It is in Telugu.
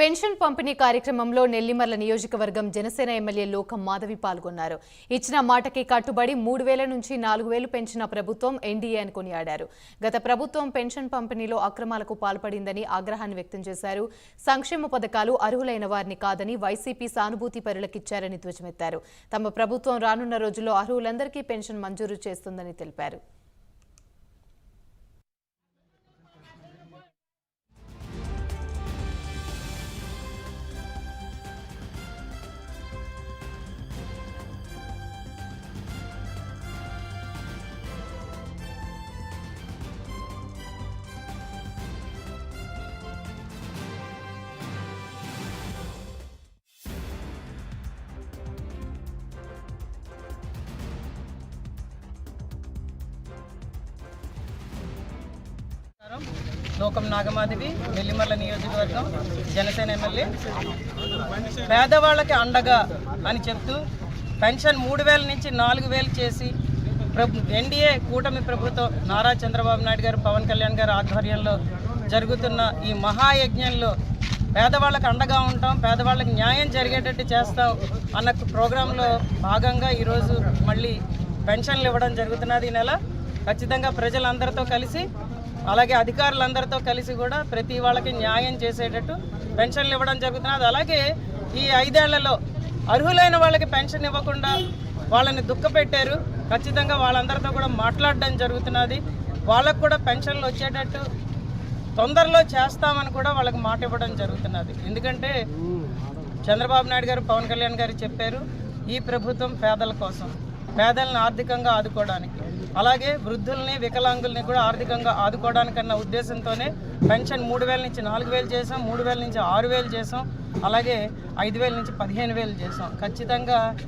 పెన్షన్ పంపిణీ కార్యక్రమంలో నెల్లిమర్ల నియోజకవర్గం జనసేన ఎమ్మెల్యే లోకం మాధవి పాల్గొన్నారు. ఇచ్చిన మాటకి కట్టుబడి మూడు వేల నుంచి నాలుగు వేలు పెంచిన ప్రభుత్వం ఎన్డీఏ అని కొనియాడారు. గత ప్రభుత్వం పెన్షన్ పంపిణీలో అక్రమాలకు పాల్పడిందని ఆగ్రహాన్ని వ్యక్తం చేశారు. సంక్షేమ పథకాలు అర్హులైన వారిని కాదని వైసీపీ సానుభూతి పరులకిచ్చారని ధ్వజమెత్తారు. తమ ప్రభుత్వం రానున్న రోజుల్లో అర్హులందరికీ పెన్షన్ మంజూరు చేస్తుందని తెలిపారు. లోకం నాగమాధవి నెల్లిమర్ల నియోజకవర్గం జనసేన ఎమ్మెల్యే. పేదవాళ్ళకి అండగా అని చెప్తూ పెన్షన్ మూడు వేల నుంచి నాలుగు వేలు చేసి ప్రభు ఎన్డీఏ కూటమి ప్రభుత్వం నారా చంద్రబాబు నాయుడు గారు పవన్ కళ్యాణ్ గారు ఆధ్వర్యంలో జరుగుతున్న ఈ మహాయజ్ఞంలో పేదవాళ్ళకి అండగా ఉంటాం పేదవాళ్ళకి న్యాయం జరిగేటట్టు చేస్తాం అన్న ప్రోగ్రాంలో భాగంగా ఈరోజు మళ్ళీ పెన్షన్లు ఇవ్వడం జరుగుతున్నది ఈ నెల. ఖచ్చితంగా ప్రజలందరితో కలిసి అలాగే అధికారులందరితో కలిసి కూడా ప్రతి వాళ్ళకి న్యాయం చేసేటట్టు పెన్షన్లు ఇవ్వడం జరుగుతున్నది. అలాగే ఈ ఐదేళ్ళలో అర్హులైన వాళ్ళకి పెన్షన్ ఇవ్వకుండా వాళ్ళని దుఃఖపెట్టారు ఖచ్చితంగా వాళ్ళందరితో కూడా మాట్లాడడం జరుగుతున్నది. వాళ్ళకు కూడా పెన్షన్లు వచ్చేటట్టు తొందరలో చేస్తామని కూడా వాళ్ళకి మాట ఇవ్వడం జరుగుతున్నది. ఎందుకంటే చంద్రబాబు నాయుడు గారు పవన్ కళ్యాణ్ గారు చెప్పారు ఈ ప్రభుత్వం పేదల కోసం పేదలను ఆర్థికంగా ఆదుకోవడానికి. అలాగే వృద్ధుల్ని వికలాంగుల్ని కూడా ఆర్థికంగా ఆదుకోవడానికన్న ఉద్దేశంతోనే పెన్షన్ మూడు వేల నుంచి నాలుగు వేలు చేసాం మూడు వేల నుంచి ఆరు వేలు చేసాం అలాగే ఐదు వేల నుంచి పదిహేను వేలు చేసాం. ఖచ్చితంగా